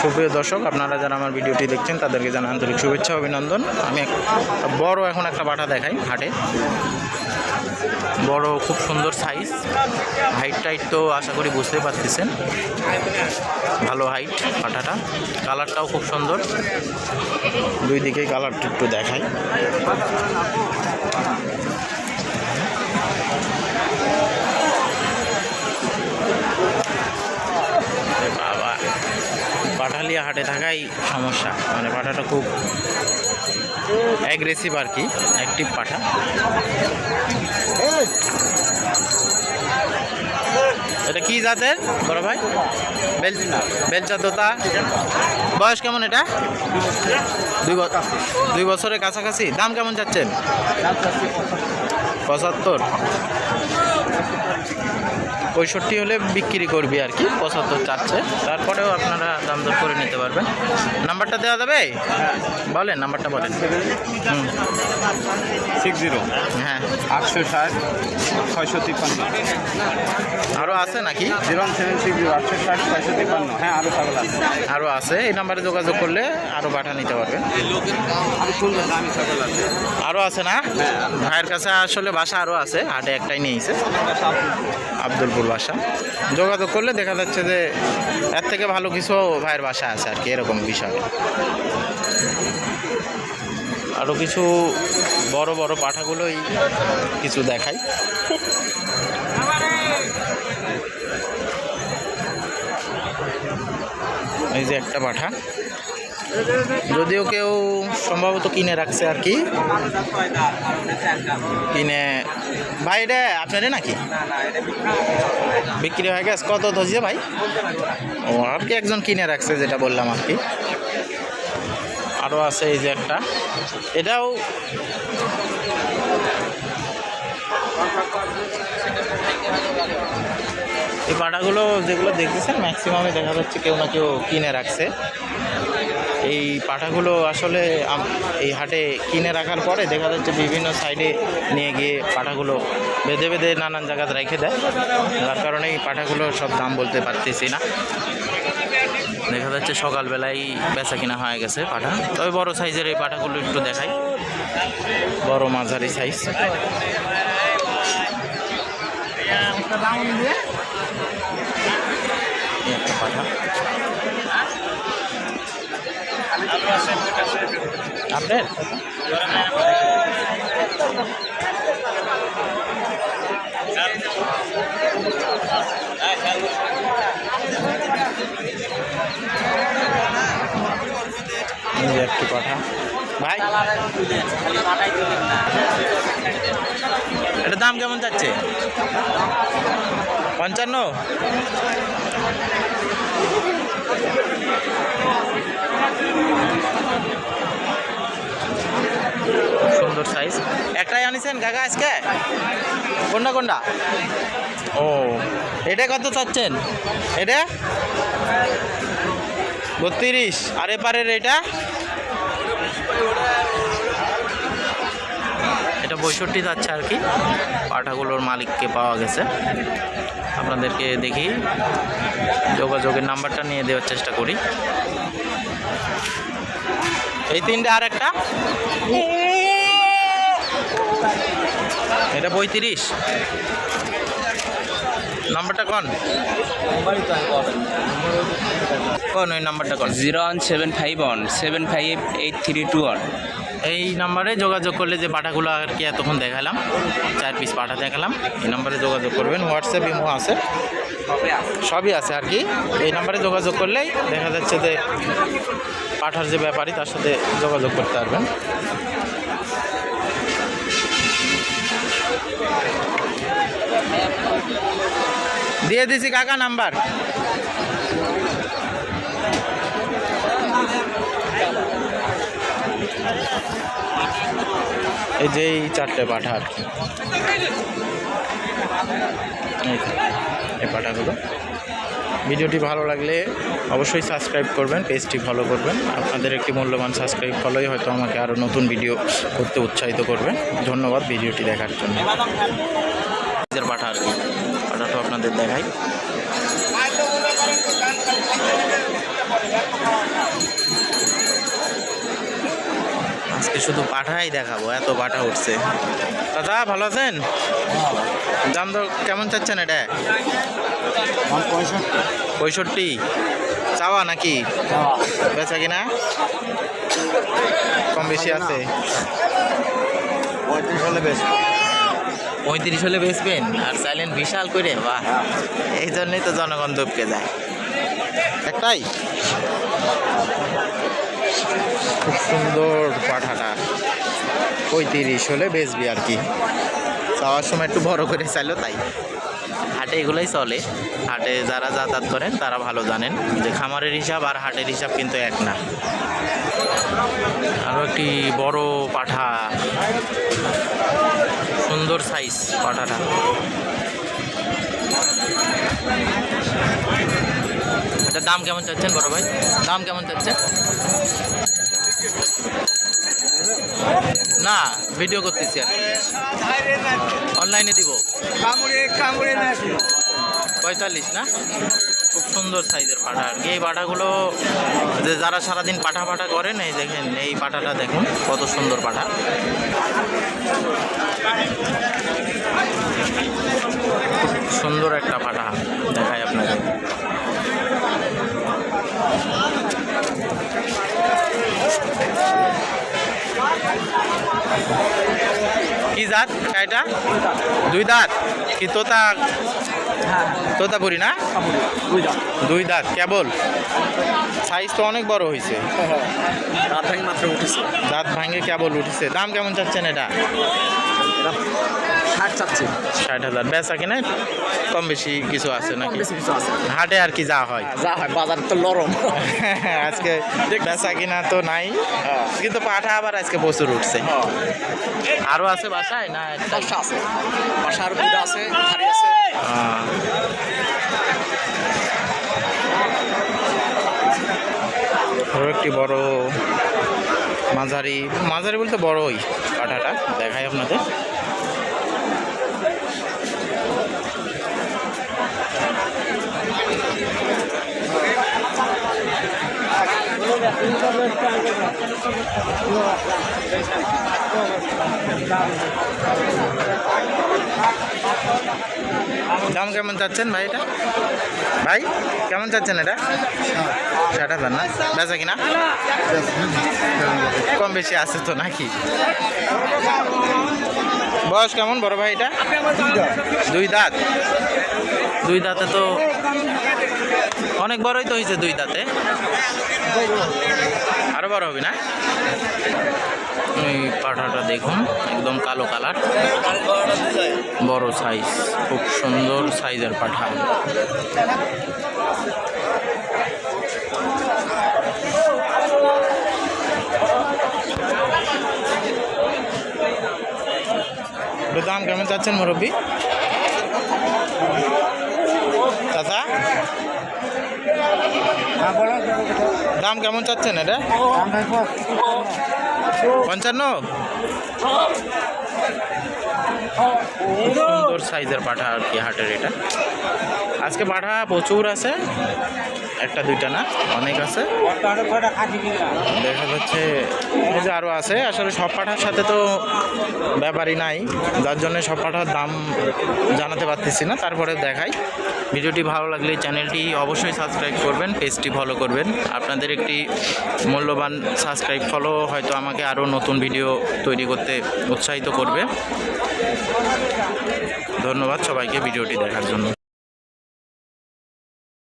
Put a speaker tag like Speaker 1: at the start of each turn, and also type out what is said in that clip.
Speaker 1: সুপ্রিয় দর্শক, আপনারা যারা আমার ভিডিওটি দেখছেন, তাদেরকে জানা আন্তরিক শুভেচ্ছা, অভিনন্দন। আমি বড় এখন একটা বাটা দেখাই হাটে। বড় খুব সুন্দর সাইজ হাইট টাইট তো আশা করি বুঝতে পারতেছেন। ভালো হাইট পাটাটা কালারটাও খুব সুন্দর। দুই দিকেই কালারটা একটু দেখাই। পাঠালিয়া হাটে থাকাই সমস্যা। মানে পাঠাটা খুব অ্যাগ্রেসিভ আর কি অ্যাক্টিভ পাঠা। এটা কি জাতের? বড় ভাই? বেল বেলচা তোতা। বয়স কেমন এটা? দুই বছরের কাছাকাছি। দাম কেমন যাচ্ছেন পঁচাত্তর। পঁয়ষট্টি হলে বিক্রি করবি আর কি পঁচাত্তর চাচ্ছে। তারপরেও আপনারা দাম দর করে নিতে পারবেন। নাম্বারটা দেওয়া যাবে? বলেন নাম্বারটা বলেন। হুম।
Speaker 2: সিক্স জিরো
Speaker 1: হ্যাঁ।
Speaker 2: আটশো ষাট ছয়শো তিপ্পান্ন।
Speaker 1: আরও আছে নাকি?
Speaker 2: জিরো সেভেন সিক্স জিরো আটশো ষাট ছয়শো তিপ্পান্ন। হ্যাঁ আরও ছাগল আছে
Speaker 1: আরও আছে এই নাম্বারে যোগাযোগ করলে আরও পাঠা নিতে পারবেন।
Speaker 2: আরও আছে।
Speaker 1: আরও আছে না? ভাইয়ের কাছে আসলে বাসা আরও আছে হাটে একটাই নিয়েছে আব্দুলপুর বাসা। যোগাযোগ করলে দেখা যাচ্ছে যে এর থেকে ভালো কিছু ভাইয়ের বাসা আছে আর কি, এরকম বিষয়। আরও কিছু বড় বড় পাঠাগুলোই কিছু দেখাই। এই যে একটা পাঠা। যদিও কেউ সম্ভবত কিনে রাখছে আর কি। কিনে ভাই, এটা আপনারই নাকি? বিক্রি হয়ে গেছে। কত ধরছে ভাই? ও, আর কি একজন কিনে রাখছে যেটা বললাম আর কি। আরও আছে এই যে একটা। এটাও এই পাটাগুলো যেগুলো দেখতেছেন ম্যাক্সিমামে দেখা যাচ্ছে কেউ না কেউ কিনে রাখছে। এই পাঠাগুলো আসলে এই হাটে কিনে রাখার পরে দেখা যাচ্ছে বিভিন্ন সাইডে নিয়ে গিয়ে পাঠাগুলো বেঁধে বেঁধে নানান জায়গায় রেখে দেয়। যার কারণে এই পাঠাগুলো সব দাম বলতে পারতেছি না। দেখা যাচ্ছে সকালবেলায় বেচা কিনা হয়ে গেছে পাঠা তবে বড় সাইজের এই পাঠাগুলো একটু দেখাই। বড় মাঝারি সাইজ। একটা পাঠা আপনার? একটি পাঠা ভাই এটার দাম কেমন যাচ্ছে? পঞ্চান্ন? সুন্দর সাইজ একটাই আনিছেন কাকা আজকে? কোনটা কোনটা? ও, এটা কত চাচ্ছেন? এটা? বত্রিশ। আর এপারের এটা? এটা পঁয়ষট্টি যাচ্ছে আর কি। পাঠাগুলোর মালিককে পাওয়া গেছে। আপনাদেরকে দেখি। যোগাযোগের নাম্বারটা নিয়ে দেওয়ার চেষ্টা করি। এই তিনটে আর একটা? এটা পঁয়ত্রিশ। নাম্বারটা কন? কন ওই নাম্বারটা কন?
Speaker 3: Zero one seven five one, seven five eight three two one.
Speaker 1: এই নাম্বারে যোগাযোগ করলে যে পাঠাগুলো আর কি এতক্ষণ দেখালাম, চার পিস পাঠা দেখালাম, এই নাম্বারে যোগাযোগ করবেন হোয়াটসঅ্যাপ ইমো আছে। সবই আছে আর কি। এই নাম্বারে যোগাযোগ করলেই দেখা যাচ্ছে যে পাঠার যে ব্যাপারী তার সাথে যোগাযোগ করতে পারবেন। দিয়ে দিছি কাকা নাম্বার। এই যে এই চারটে পাঠা আর কি। এই পাঠাগুলো। ভিডিওটি ভালো লাগলে অবশ্যই সাবস্ক্রাইব করবেন, পেজটি ফলো করবেন। আপনাদের একটি মূল্যবান সাবস্ক্রাইব ফলোই হয়তো আমাকে আরও নতুন ভিডিও করতে উৎসাহিত করবেন। ধন্যবাদ ভিডিওটি দেখার জন্য। পাঠা আর কি, পাঠাটা আপনাদের দেখাই। শুধু পাঠাই দেখাবো এত পাঠা উঠছে। দাদা ভালো আছেন? দাম তো কেমন চাচ্ছেন এটা? পঁয়ষট্টি। চাওয়া নাকি? বেচা কিনা? কম বেশি আছে।
Speaker 2: পঁয়ত্রিশ হলে বেশ
Speaker 1: পঁয়ত্রিশ হলে বেচবেন? আর চাইলেন বিশাল করে বাহ। এই জন্যই তো জনগণ দপকে যায় একটাই? খুব সুন্দর পাঠাটা পঁয়ত্রিশ হলে বেচবি আর কি। যাওয়ার সময় একটু বড় করে চাইলো তাই। হাটে এগুলোই চলে। হাটে যারা যাতায়াত করেন, তারা ভালো জানেন যে খামারের হিসাব আর হাটের হিসাব কিন্তু এক না। আরও একটি বড় পাঠা। সুন্দর সাইজ পাঠাটা এটার দাম কেমন চাচ্ছেন বড় ভাই? দাম কেমন চাচ্ছেন না ভিডিও করতেছি আর অনলাইনে দিব। পঁয়তাল্লিশ না? খুব সুন্দর সাইজের পাঠা আর কি। এই পাঠাগুলো যে যারা সারাদিন পাঠা পাঠা করেন এই দেখেন এই পাঠাটা দেখুন কত সুন্দর পাঠা সুন্দর একটা পাঠা দেখায় কি জাত? এটা দুই দাঁত। কি তোতা? তোতা পুরি না?
Speaker 2: দুই
Speaker 1: দাঁত। কেবল? সাইজ তো অনেক বড় হয়েছে
Speaker 2: রাত ভাঙি মাত্র উঠেছে।
Speaker 1: দাঁত ভাঙে কেবল উঠেছে। দাম কেমন চাচ্ছেন এটা?
Speaker 2: ষাট চাচ্ছে।
Speaker 1: ষাট হাজার। বেচা কিনা কম বেশি কিছু আছে নাকি?
Speaker 2: কিছু আছে।
Speaker 1: হাটে আর কি যা হয়।
Speaker 2: যা হয় বাজার তো নরম।
Speaker 1: আজকে বেচা কিনা তো নাই। কিন্তু পাঠা আবার আজকে প্রচুর উঠছে। আরও আছে বাসায় না
Speaker 2: বাসা আছে। বাসা আছে আছে।
Speaker 1: আহ। একটি বড় মাঝারি। মাঝারি বলতে বড়ই পাঠাটা। দেখাই আপনাদের। দাম কেমন চাচ্ছেন ভাই এটা? ভাই, কেমন চাচ্ছেন এটা? ষাট হাজার না? বেচা কিনা? কম বেশি আছে তো নাকি? বয়স কেমন বড় ভাই এটা? দুই দাঁত? দুই দাঁতে তো অনেক বড়ই তো হয়েছে দুই দাঁতে। আরও বড় হবে না? এই পাঠাটা দেখুন, একদম কালো কালার। বড় সাইজ খুব সুন্দর সাইজের পাঠা। দাম কেমন চাচ্ছেন মুরব্বী? দাম কেমন চাচ্ছেন এটা? পঞ্চান্ন? সুন্দর সাইজের পাঠা আর কি হাটের এটা। আজকে পাঠা প্রচুর আছে। একটা, দুইটা না? অনেক আছে। দেখা যাচ্ছে এই যে আরও আছে। আসলে সব পাঠার সাথে তো ব্যাপারই নাই। যার জন্য সব পাঠার দাম জানাতে পারতেছি না। তারপরে দেখাই। ভিডিওটি ভালো লাগলে চ্যানেলটি অবশ্যই সাবস্ক্রাইব করবেন, পেজটি ফলো করবেন। আপনাদের একটি মূল্যবান সাবস্ক্রাইব ফলো হয়তো আমাকে আরও নতুন ভিডিও তৈরি করতে উৎসাহিত করবে। ধন্যবাদ সবাইকে ভিডিওটি দেখার জন্য।